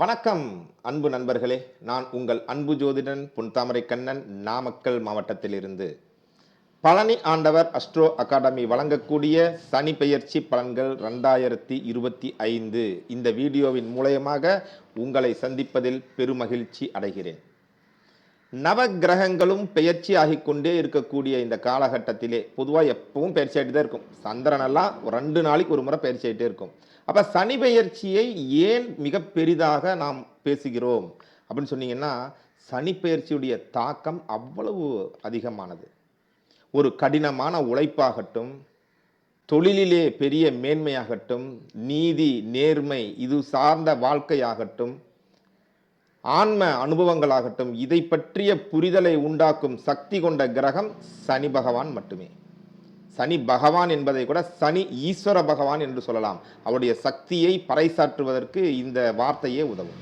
வணக்கம் அன்பு நண்பர்களே. நான் உங்கள் அன்பு ஜோதிடன் புன்தாமரை கண்ணன் நாமக்கல் மாவட்டத்திலிருந்து. பழனி ஆண்டவர் அஸ்ட்ரோ அகாடமி வழங்கக்கூடிய சனி பெயர்ச்சி பலன்கள் ரெண்டாயிரத்தி இருபத்தி ஐந்து. இந்த வீடியோவின் மூலயமாக உங்களை சந்திப்பதில் பெருமகிழ்ச்சி அடைகிறேன். நவ கிரகங்களும் பெயர்ச்சி ஆகிக்கொண்டே இருக்கக்கூடிய இந்த காலகட்டத்திலே பொதுவாக எப்பவும் பயிற்சி ஆகிட்டு தான் இருக்கும். சந்திரனெல்லாம் ஒரு ரெண்டு நாளைக்கு ஒரு முறை பயிற்சி ஆகிட்டே இருக்கும். அப்போ சனி பெயர்ச்சியை ஏன் மிக பெரிதாக நாம் பேசுகிறோம்? அப்படின்னு சொன்னீங்கன்னா சனி பெயர்ச்சியுடைய தாக்கம் அவ்வளவு அதிகமானது. ஒரு கடினமான உழைப்பாகட்டும் தொழிலிலே பெரிய மேன்மையாகட்டும் நீதி நேர்மை இது சார்ந்த வாழ்க்கையாகட்டும் ஆன்ம அனுபவங்களாகட்டும் இதை பற்றிய புரிதலை உண்டாக்கும் சக்தி கொண்ட கிரகம் சனி பகவான் மட்டுமே. சனி பகவான் என்பதை கூட சனி ஈஸ்வர பகவான் என்று சொல்லலாம். அவருடைய சக்தியை பறைசாற்றுவதற்கு இந்த வார்த்தையே உதவும்.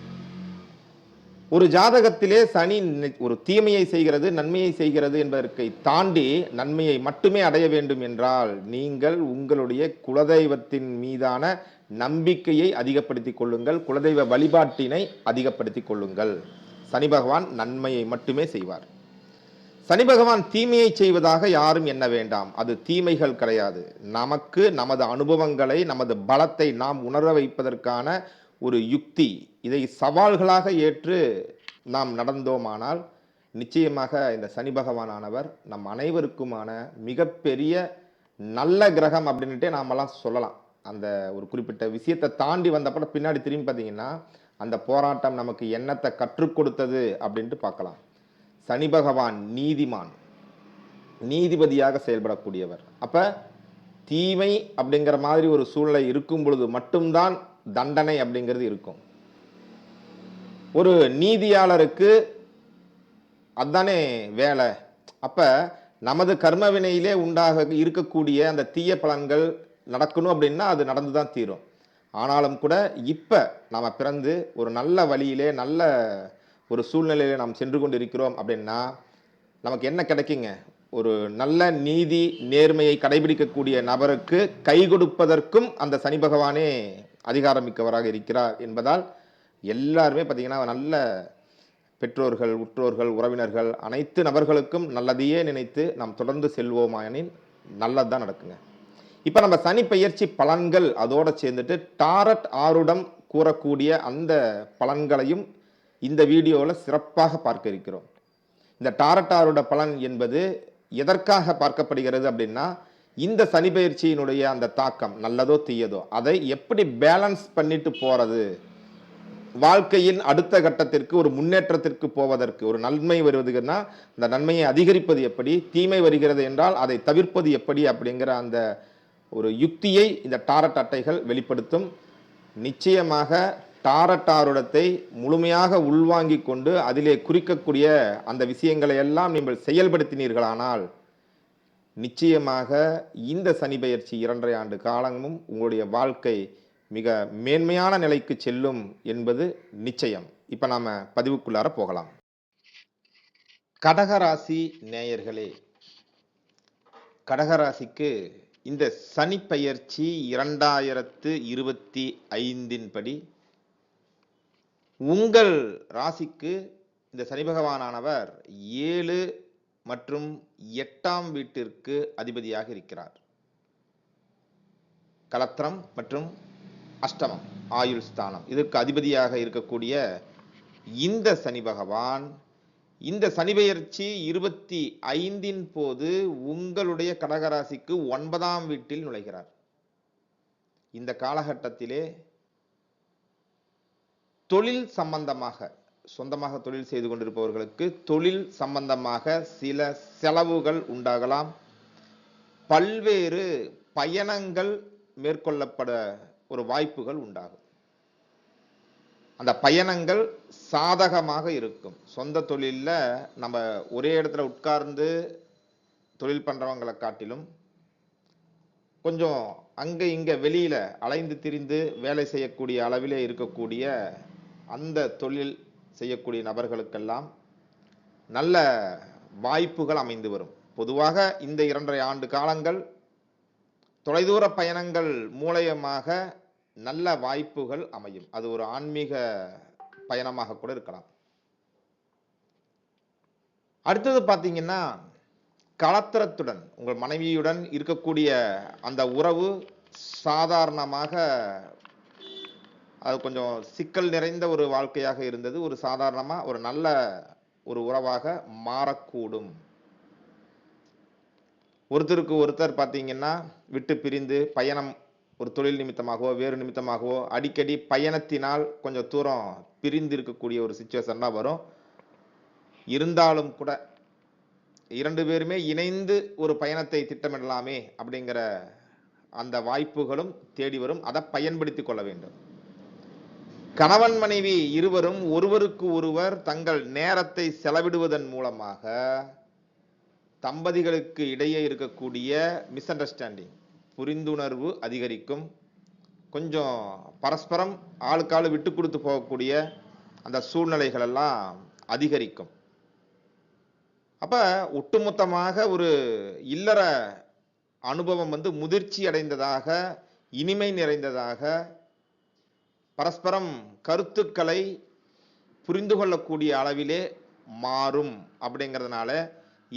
ஒரு ஜாதகத்திலே சனி ஒரு தீமையை செய்கிறது நன்மையை செய்கிறது என்பதற்கை தாண்டி நன்மையை மட்டுமே அடைய வேண்டும் என்றால் நீங்கள் உங்களுடைய குலதெய்வத்தின் மீதான நம்பிக்கையை அதிகப்படுத்திக் கொள்ளுங்கள். குலதெய்வ வழிபாட்டினை அதிகப்படுத்திக் கொள்ளுங்கள். சனி பகவான் நன்மையை மட்டுமே செய்வார். சனி பகவான் தீமையை செய்வதாக யாரும் எண்ண வேண்டாம். அது தீமைகள் கிடையாது. நமக்கு நமது அனுபவங்களை நமது பலத்தை நாம் உணர வைப்பதற்கான ஒரு யுக்தி. இதை சவால்களாக ஏற்று நாம் நடந்தோமானால் நிச்சயமாக இந்த சனி பகவானானவர் நம் அனைவருக்குமான மிகப்பெரிய நல்ல கிரகம் அப்படின்ட்டு நாமெல்லாம் சொல்லலாம். அந்த ஒரு குறிப்பிட்ட விஷயத்தை தாண்டி வந்தப்பட பின்னாடி திரும்பி பார்த்தீங்கன்னா அந்த போராட்டம் நமக்கு என்னத்தை கற்றுக் கொடுத்தது அப்படின்ட்டு பார்க்கலாம். சனி பகவான் நீதிமான். நீதிபதியாக செயல்படக்கூடியவர். அப்போ தீமை அப்படிங்கிற மாதிரி ஒரு சூழ்நிலை இருக்கும் பொழுது மட்டும்தான் தண்டனை அப்படிங்கிறது இருக்கும். ஒரு நீதியாளருக்கு அதானே வேலை. அப்போ நமது கர்மவினையிலே உண்டாக இருக்கக்கூடிய அந்த தீய பலன்கள் நடக்கணும் அப்படின்னா அது நடந்து தான் தீரும். ஆனாலும் கூட இப்போ நாம் பிறந்து ஒரு நல்ல வழியிலே நல்ல ஒரு சூழ்நிலையிலே நாம் சென்று கொண்டிருக்கிறோம் அப்படின்னா நமக்கு என்ன கிடைக்குங்க? ஒரு நல்ல நீதி நேர்மையை கடைபிடிக்கக்கூடிய நபருக்கு கை கொடுப்பதற்கும் அந்த சனி பகவானே அதிகாரமிக்கவராக இருக்கிறார் என்பதால் எல்லாருமே பார்த்தீங்கன்னா நல்ல பெற்றோர்கள் உற்றோர்கள் உறவினர்கள் அனைத்து நபர்களுக்கும் நல்லதையே நினைத்து நாம் தொடர்ந்து செல்வோமாயனின் நல்லது தான் நடக்குங்க. இப்போ நம்ம சனி பயிற்சி பலன்கள் அதோடு சேர்ந்துட்டு டாரட் ஆருடம் கூறக்கூடிய அந்த பலன்களையும் இந்த வீடியோவில் சிறப்பாக பார்க்க இருக்கிறோம். இந்த டாரட் ஆருட பலன் என்பது எதற்காக பார்க்கப்படுகிறது அப்படின்னா இந்த சனி அந்த தாக்கம் நல்லதோ தீயதோ அதை எப்படி பேலன்ஸ் பண்ணிட்டு போகிறது வாழ்க்கையின் அடுத்த கட்டத்திற்கு ஒரு முன்னேற்றத்திற்கு போவதற்கு ஒரு நன்மை வருவதுன்னா அந்த நன்மையை அதிகரிப்பது எப்படி தீமை வருகிறது என்றால் அதை தவிர்ப்பது எப்படி அப்படிங்கிற அந்த ஒரு யுக்தியை இந்த டாரட் அட்டைகள் வெளிப்படுத்தும். நிச்சயமாக டாரட்டாருடத்தை முழுமையாக உள்வாங்கி கொண்டு அதிலே குறிக்கக்கூடிய அந்த விஷயங்களை எல்லாம் நீங்கள் செயல்படுத்தினீர்களானால் நிச்சயமாக இந்த சனி பெயர்ச்சி இரண்டரை ஆண்டு காலமும் உங்களுடைய வாழ்க்கை மிக மேன்மையான நிலைக்கு செல்லும் என்பது நிச்சயம். இப்போ நாம பதிவுக்குள்ளார போகலாம். கடகராசி நேயர்களே கடகராசிக்கு இந்த சனி பயிற்சி இரண்டாயிரத்து இருபத்தி ஐந்தின் படி உங்கள் ராசிக்கு இந்த சனி பகவானானவர் ஏழு மற்றும் எட்டாம் வீட்டிற்கு அதிபதியாக இருக்கிறார். கலத்திரம் மற்றும் அஷ்டமம் ஆயுள் ஸ்தானம். இதற்கு அதிபதியாக இருக்கக்கூடிய இந்த சனி பகவான் இந்த சனி பெயர்ச்சி இருபத்தி ஐந்தின் போது உங்களுடைய கடகராசிக்கு ஒன்பதாம் வீட்டில் நுழைகிறார். இந்த காலகட்டத்திலே தொழில் சம்பந்தமாக சொந்தமாக தொழில் செய்து கொண்டிருப்பவர்களுக்கு தொழில் சம்பந்தமாக சில செலவுகள் உண்டாகலாம். பல்வேறு பயணங்கள் மேற்கொள்ளப்பட ஒரு வாய்ப்புகள் உண்டாகும். அந்த பயணங்கள் சாதகமாக இருக்கும். சொந்த தொழிலில் நம்ம ஒரே இடத்துல உட்கார்ந்து தொழில் பண்ணுறவங்களை காட்டிலும் கொஞ்சம் அங்கே இங்கே வெளியில் அலைந்து திரிந்து வேலை செய்யக்கூடிய அளவிலே இருக்கக்கூடிய அந்த தொழில் செய்யக்கூடிய நபர்களுக்கெல்லாம் நல்ல வாய்ப்புகள் அமைந்து வரும். பொதுவாக இந்த இரண்டரை ஆண்டு காலங்கள் தொலைதூர பயணங்கள் மூலயமாக நல்ல வாய்ப்புகள் அமையும். அது ஒரு ஆன்மீக பயணமாக கூட இருக்கலாம். அடுத்தது பார்த்தீங்கன்னா கலத்திரத்துடன் உங்கள் மனைவியுடன் இருக்கக்கூடிய அந்த உறவு சாதாரணமாக அது கொஞ்சம் சிக்கல் நிறைந்த ஒரு வாழ்க்கையாக இருந்தது. ஒரு சாதாரணமா ஒரு நல்ல ஒரு உறவாக மாறக்கூடும். ஒருத்தருக்கு ஒருத்தர் பார்த்தீங்கன்னா விட்டு பிரிந்து பயணம் ஒரு தொழில் நிமித்தமாகவோ வேறு நிமித்தமாகவோ அடிக்கடி பயணத்தினால் கொஞ்சம் தூரம் பிரிந்து இருக்கக்கூடிய ஒரு சுச்சுவேஷன்லாம் வரும். இருந்தாலும் கூட இரண்டு பேருமே இணைந்து ஒரு பயணத்தை திட்டமிடலாமே அப்படிங்கிற அந்த வாய்ப்புகளும் தேடி வரும். அதை பயன்படுத்திக் கொள்ள வேண்டும். கணவன் மனைவி இருவரும் ஒருவருக்கு ஒருவர் தங்கள் நேரத்தை செலவிடுவதன் மூலமாக தம்பதிகளுக்கு இடையே இருக்கக்கூடிய மிஸ் அண்டர்ஸ்டாண்டிங் புரிந்துணர்வு அதிகரிக்கும். கொஞ்சம் பரஸ்பரம் ஆளுக்காளு விட்டு கொடுத்து போகக்கூடிய அந்த சூழ்நிலைகள் எல்லாம் அதிகரிக்கும். அப்போ ஒட்டுமொத்தமாக ஒரு இல்லற அனுபவம் வந்து முதிர்ச்சி அடைந்ததாக இனிமை நிறைந்ததாக பரஸ்பரம் கருத்துக்களை புரிந்து கொள்ளக்கூடிய அளவிலே மாறும் அப்படிங்கிறதுனால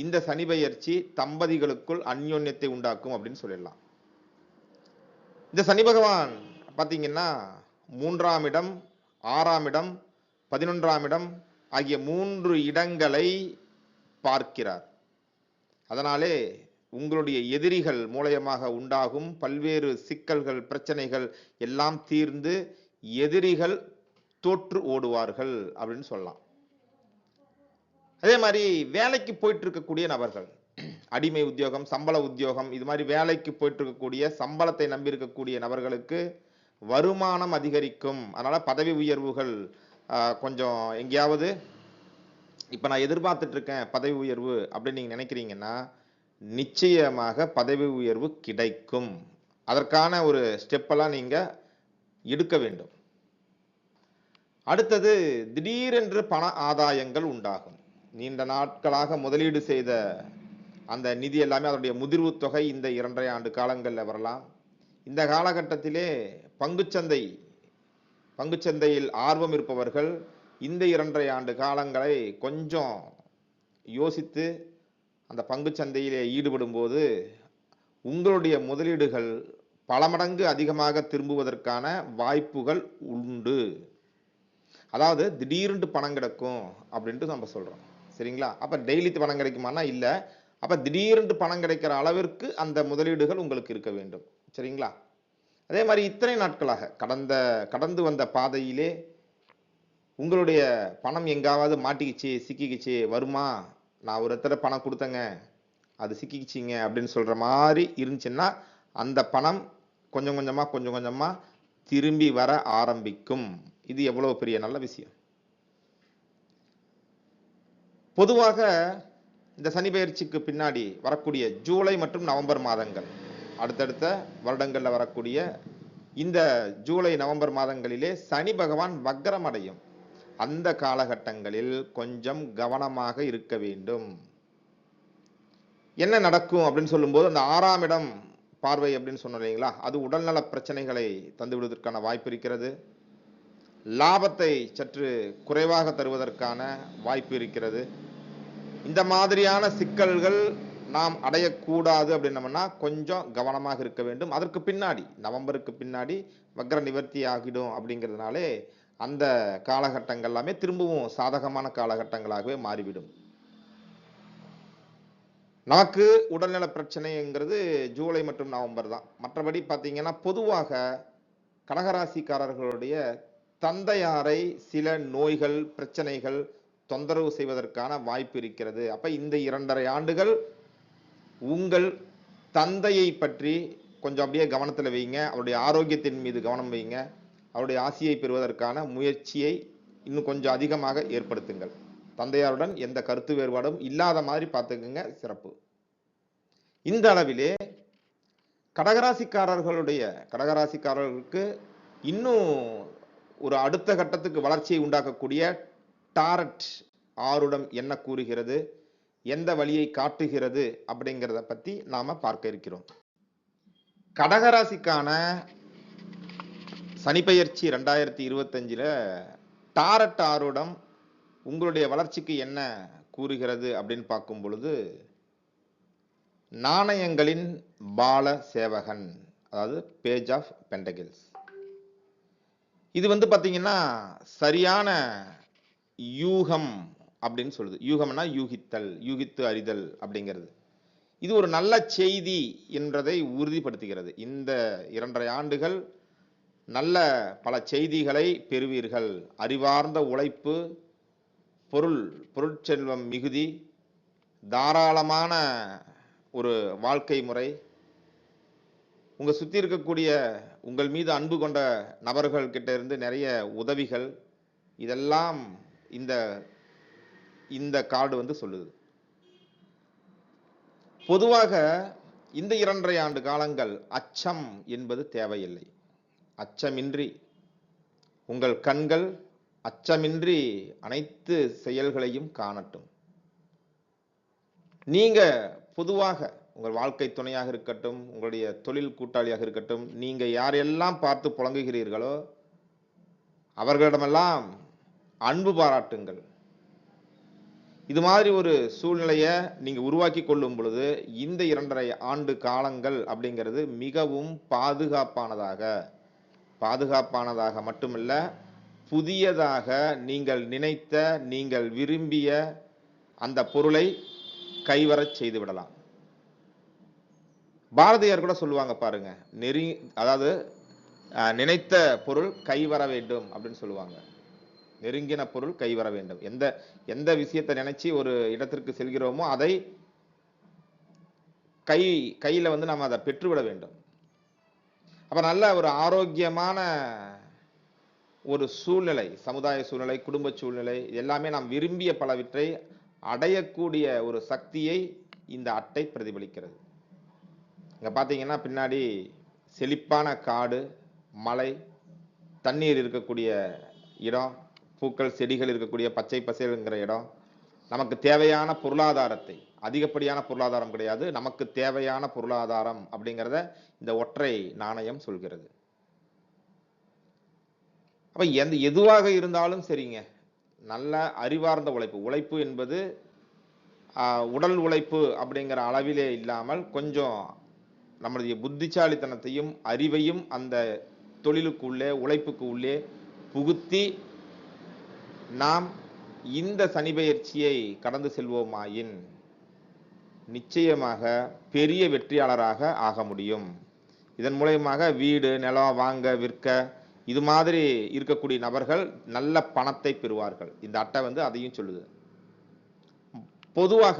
இந்த சனி பெயர்ச்சி தம்பதிகளுக்குள் அந்யோன்யத்தை உண்டாக்கும் அப்படின்னு சொல்லிடலாம். இந்த சனி பகவான் பார்த்தீங்கன்னா மூன்றாம் இடம் ஆறாம் இடம் பதினொன்றாம் இடம் ஆகிய மூன்று இடங்களை பார்க்கிறார். அதனாலே உங்களுடைய எதிரிகள் மூலயமாக உண்டாகும் பல்வேறு சிக்கல்கள் பிரச்சனைகள் எல்லாம் தீர்ந்து எதிரிகள் தோற்று ஓடுவார்கள் அப்படின்னு சொல்லலாம். அதே மாதிரி வேலைக்கு போயிட்டு இருக்கக்கூடிய நபர்கள் அடிமை உத்தியோகம் சம்பள உத்தியோகம் இது மாதிரி வேலைக்கு போயிட்டு இருக்கக்கூடிய சம்பளத்தை நம்பி இருக்கக்கூடிய நபர்களுக்கு வருமானம் அதிகரிக்கும். அதனால பதவி உயர்வுகள் ஆஹ், கொஞ்சம் எங்கேயாவது இப்போ நான் எதிர்பார்த்துட்டு இருக்கேன் பதவி உயர்வு அப்படின்னு நீங்க நினைக்கிறீங்கன்னா நிச்சயமாக பதவி உயர்வு கிடைக்கும். அதற்கான ஒரு ஸ்டெப்பெல்லாம் நீங்க எடுக்க வேண்டும். அடுத்தது திடீரென்று பண ஆதாயங்கள் உண்டாகும். நீண்ட நாட்களாக முதலீடு செய்த அந்த நிதி எல்லாமே அதனுடைய முதிர்வு தொகை இந்த இரண்டரை ஆண்டு காலங்களில் வரலாம். இந்த காலகட்டத்திலே பங்குச்சந்தை பங்குச்சந்தையில் ஆர்வம் இருப்பவர்கள் இந்த இரண்டரை ஆண்டு காலங்களை கொஞ்சம் யோசித்து அந்த பங்குச்சந்தையிலே ஈடுபடும் போது உங்களுடைய முதலீடுகள் பல மடங்கு அதிகமாக திரும்புவதற்கான வாய்ப்புகள் உண்டு. அதாவது திடீர்னு பணம் கிடைக்கும் அப்படின்ட்டு நம்ம சொல்றோம். சரிங்களா? அப்போ டெய்லி பணம் கிடைக்குமானா இல்லை. அப்போ திடீரென்று பணம் கிடைக்கிற அளவிற்கு அந்த முதலீடுகள் உங்களுக்கு இருக்க வேண்டும். சரிங்களா? அதே மாதிரி இத்தனை நாட்களாக கடந்த கடந்து வந்த பாதையிலே உங்களுடைய பணம் எங்காவது மாட்டிக்கிச்சு சிக்கிக்கிச்சு வருமா? நான் ஒரு இடத்துல பணம் கொடுத்தேங்க அது சிக்கிக்கிச்சிங்க அப்படின்னு சொல்கிற மாதிரி இருந்துச்சுன்னா அந்த பணம் கொஞ்சம் கொஞ்சமாக கொஞ்சம் கொஞ்சமாக திரும்பி வர ஆரம்பிக்கும். இது எவ்வளோ பெரிய நல்ல விஷயம். பொதுவாக இந்த சனி பயிற்சிக்கு பின்னாடி வரக்கூடிய ஜூலை மற்றும் நவம்பர் மாதங்கள் அடுத்தடுத்த வருடங்களில் வரக்கூடிய இந்த ஜூலை நவம்பர் மாதங்களிலே சனி பகவான் வக்ரம் அடையும் அந்த காலகட்டங்களில் கொஞ்சம் கவனமாக இருக்க வேண்டும். என்ன நடக்கும் அப்படின்னு சொல்லும்போது அந்த ஆறாம் இடம் பார்வை அப்படின்னு சொன்னோம் இல்லைங்களா? அது உடல்நல பிரச்சனைகளை தந்து விடுவதற்கான வாய்ப்பு இருக்கிறது. லாபத்தை சற்று குறைவாக தருவதற்கான வாய்ப்பு இருக்கிறது. இந்த மாதிரியான சிக்கல்கள் நாம் அடையக்கூடாது அப்படின்னம்னா கொஞ்சம் கவனமாக இருக்க வேண்டும். அதற்கு பின்னாடி நவம்பருக்கு பின்னாடி வக்ர நிவர்த்தி ஆகிடும் அப்படிங்கிறதுனாலே அந்த காலகட்டங்கள் எல்லாமே திரும்பவும் சாதகமான காலகட்டங்களாகவே மாறிவிடும். நமக்கு உடல்நல பிரச்சனைங்கிறது ஜூலை மற்றும் நவம்பர் தான். மற்றபடி பார்த்தீங்கன்னா பொதுவாக கடகராசிக்காரர்களுடைய தந்தையாரை சில நோய்கள் பிரச்சனைகள் தொந்தரவு செய்வதற்கான வாய்ப்பு இருக்கிறது. அப்ப இந்த இரண்டரை ஆண்டுகள் உங்கள் தந்தையை பற்றி கொஞ்சம் அப்படியே கவனத்தில் வைங்க. அவருடைய ஆரோக்கியத்தின் மீது கவனம் வைங்க. அவருடைய ஆசையை பெறுவதற்கான முயற்சியை இன்னும் கொஞ்சம் அதிகமாக ஏற்படுத்துங்கள். தந்தையாருடன் எந்த கருத்து வேறுபாடும் இல்லாத மாதிரி பார்த்துக்குங்க. சிறப்பு. இந்த அளவிலே கடகராசிக்காரர்களுடைய கடகராசிக்காரர்களுக்கு இன்னும் ஒரு அடுத்த கட்டத்துக்கு வளர்ச்சியை உண்டாக்கக்கூடிய டாரட் ஆருடம் என்ன கூறுகிறது? எந்த வழியை காட்டுகிறது? அப்படிங்கிறத பத்தி நாம பார்க்க இருக்கிறோம். கடகராசிக்கான சனிப்பெயர்ச்சி ரெண்டாயிரத்தி இருபத்தஞ்சில் டாரட் ஆருடம் உங்களுடைய வளர்ச்சிக்கு என்ன கூறுகிறது அப்படின்னு பார்க்கும் பொழுது நாணயங்களின் பால சேவகன் அதாவது பேஜ் ஆஃப் பெண்டகில்ஸ் இது வந்து பார்த்தீங்கன்னா சரியான யூகம் அப்படின்னு சொல்லுது. யூகம்னா யூகித்தல் யூகித்து அறிதல் அப்படிங்கிறது. இது ஒரு நல்ல செய்தி என்றதை உறுதிப்படுத்துகிறது. இந்த இரண்டரை ஆண்டுகள் நல்ல பல செய்திகளை பெறுவீர்கள். அறிவார்ந்த உழைப்பு பொருள் பொருட்செல்வம் மிகுதி தாராளமான ஒரு வாழ்க்கை முறை. உங்கள் சுற்றி இருக்கக்கூடிய உங்கள் மீது அன்பு கொண்ட நபர்கள் இருந்து நிறைய உதவிகள். இதெல்லாம் இந்த இந்த கார்டு வந்து சொல்லுது. பொதுவாக இந்த இரண்டரை ஆண்டு காலங்கள் அச்சம் என்பது தேவையில்லை. அச்சமின்றி உங்கள் கண்கள் அச்சமின்றி அனைத்து செயல்களையும் காணட்டும். நீங்க பொதுவாக உங்கள் வாழ்க்கை துணையாக இருக்கட்டும் உங்களுடைய தொழில் கூட்டாளியாக இருக்கட்டும் நீங்க யாரெல்லாம் பார்த்து புழங்குகிறீர்களோ அவர்களிடமெல்லாம் அன்பு பாராட்டுங்கள். இது மாதிரி ஒரு சூழ்நிலையை நீங்கள் உருவாக்கி கொள்ளும் பொழுது இந்த இரண்டரை ஆண்டு காலங்கள் அப்படிங்கிறது மிகவும் பாதுகாப்பானதாக பாதுகாப்பானதாக மட்டுமல்ல புதியதாக நீங்கள் நினைத்த நீங்கள் விரும்பிய அந்த பொருளை கைவரச் செய்து விடலாம். பாரதியார் கூட சொல்லுவாங்க பாருங்க நெறி அதாவது நினைத்த பொருள் கைவர வேண்டும் அப்படின்னு சொல்லுவாங்க. நெருங்கின பொருள் கைவர வேண்டும். எந்த எந்த விஷயத்தை நினைச்சு ஒரு இடத்திற்கு செல்கிறோமோ அதை கை கையில வந்து நம்ம அதை பெற்றுவிட வேண்டும். அப்ப நல்ல ஒரு ஆரோக்கியமான ஒரு சூழ்நிலை சமுதாய சூழ்நிலை குடும்ப சூழ்நிலை எல்லாமே நாம் விரும்பிய பலவற்றை அடையக்கூடிய ஒரு சக்தியை இந்த அட்டை பிரதிபலிக்கிறது. இங்க பாத்தீங்கன்னா பின்னாடி செழிப்பான காடு மலை தண்ணீர் இருக்கக்கூடிய இடம் பூக்கள் செடிகள் இருக்கக்கூடிய பச்சை பசேலுங்கிற இடம் நமக்கு தேவையான பொருளாதாரத்தை அதிகப்படியான பொருளாதாரம் கிடையாது நமக்கு தேவையான பொருளாதாரம் அப்படிங்கிறத இந்த ஒற்றை நாணயம் சொல்கிறது. அப்போ எந்த எதுவாக இருந்தாலும் சரிங்க. நல்ல அறிவார்ந்த உழைப்பு உழைப்பு என்பது உடல் உழைப்பு அப்படிங்கிற அளவிலே இல்லாமல் கொஞ்சம் நம்மளுடைய புத்திசாலித்தனத்தையும் அறிவையும் அந்த தொழிலுக்கு உள்ளே உழைப்புக்கு உள்ளே புகுத்தி நாம் இந்த சனி பயிற்சியை கடந்து செல்வோமாயின் நிச்சயமாக பெரிய வெற்றியாளராக ஆக முடியும். இதன் மூலயமாக வீடு நிலம் வாங்க விற்க இது மாதிரி இருக்கக்கூடிய நபர்கள் நல்ல பணத்தை பெறுவார்கள். இந்த அட்டை வந்து அதையும் சொல்லுது. பொதுவாக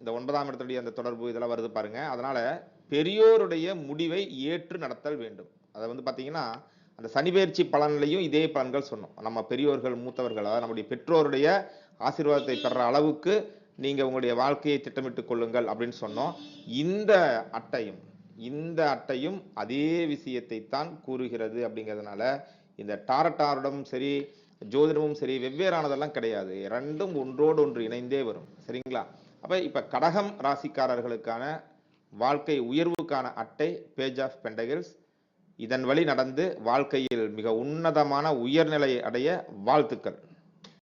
இந்த ஒன்பதாம் இடத்துடைய அந்த தொடர்பு இதெல்லாம் வருது பாருங்க. அதனால பெரியோருடைய முடிவை ஏற்று நடத்தல் வேண்டும். அதை வந்து பார்த்தீங்கன்னா அந்த சனிபெயர்ச்சி பலன்லையும் இதே பலன்கள் சொன்னோம். நம்ம பெரியோர்கள் மூத்தவர்கள் அதாவது நம்முடைய பெற்றோருடைய ஆசீர்வாதத்தை பெற அளவுக்கு நீங்கள் உங்களுடைய வாழ்க்கையை திட்டமிட்டுக் கொள்ளுங்கள் அப்படின்னு சொன்னோம். இந்த அட்டையும் இந்த அட்டையும் அதே விஷயத்தை தான் கூறுகிறது அப்படிங்கிறதுனால இந்த டாரட்டாரிடமும் சரி ஜோதிடமும் சரி வெவ்வேறானதெல்லாம் கிடையாது. ரெண்டும் ஒன்றோடு ஒன்று இணைந்தே வரும். சரிங்களா? அப்போ இப்போ கடகம் ராசிக்காரர்களுக்கான வாழ்க்கை உயர்வுக்கான அட்டை பேஜ் ஆஃப் பெண்டகில்ஸ் இதன் வழி நடந்து வாழ்க்கையில் மிக உன்னதமான உயர்நிலை அடைய வாழ்த்துக்கள்.